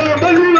Santa Lula!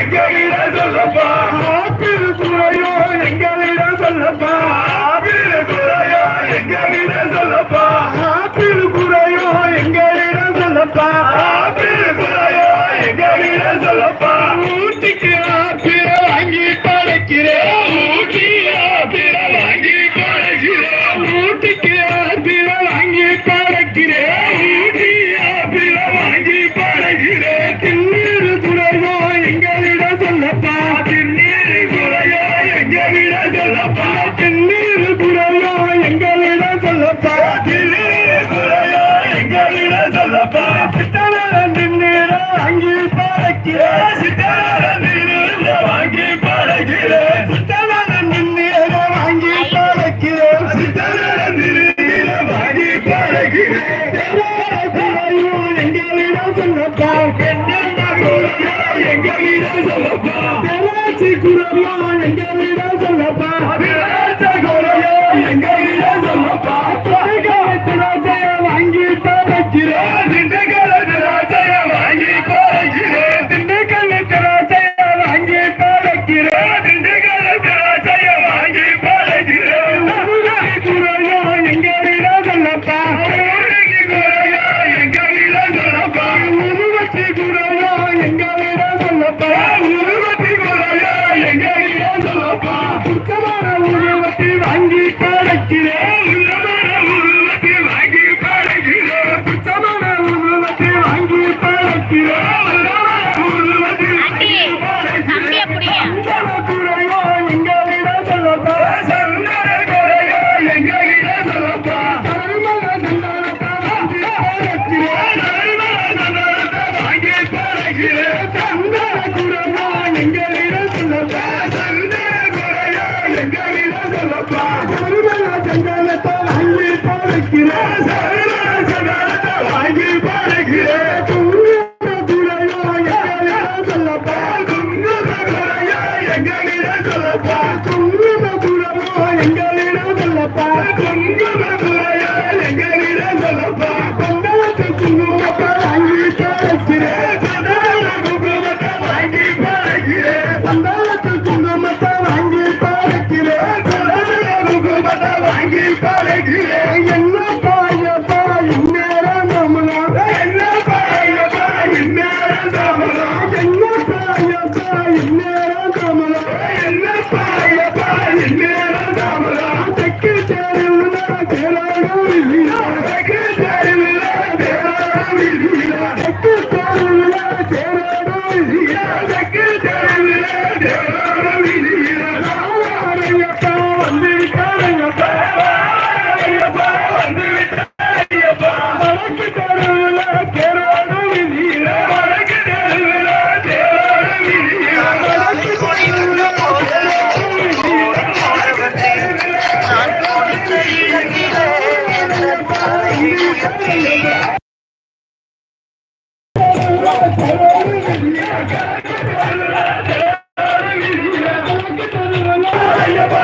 எங்களிடம் சொல்லப்பா. Apple துறையோ எங்களிடம் சொல்லப்பா. ஆபில் துறையோ எங்களிடம் சொல்லப்பா. ஆபில் குறையோ எங்களிடம் சொல்லப்பா. ஆபில் குறையோ எங்களிடம் சொல்லப்பா. ஊட்டிக்கு ஆப்பில் வாங்கி படைக்கிறேன். கண்ணீர் குறையா எங்களிடம் சொல்லப்பா. கண்ணீர் குறையா எங்களிடம் சொல்லப்பா. Yeah. Amen. ஐயப்பா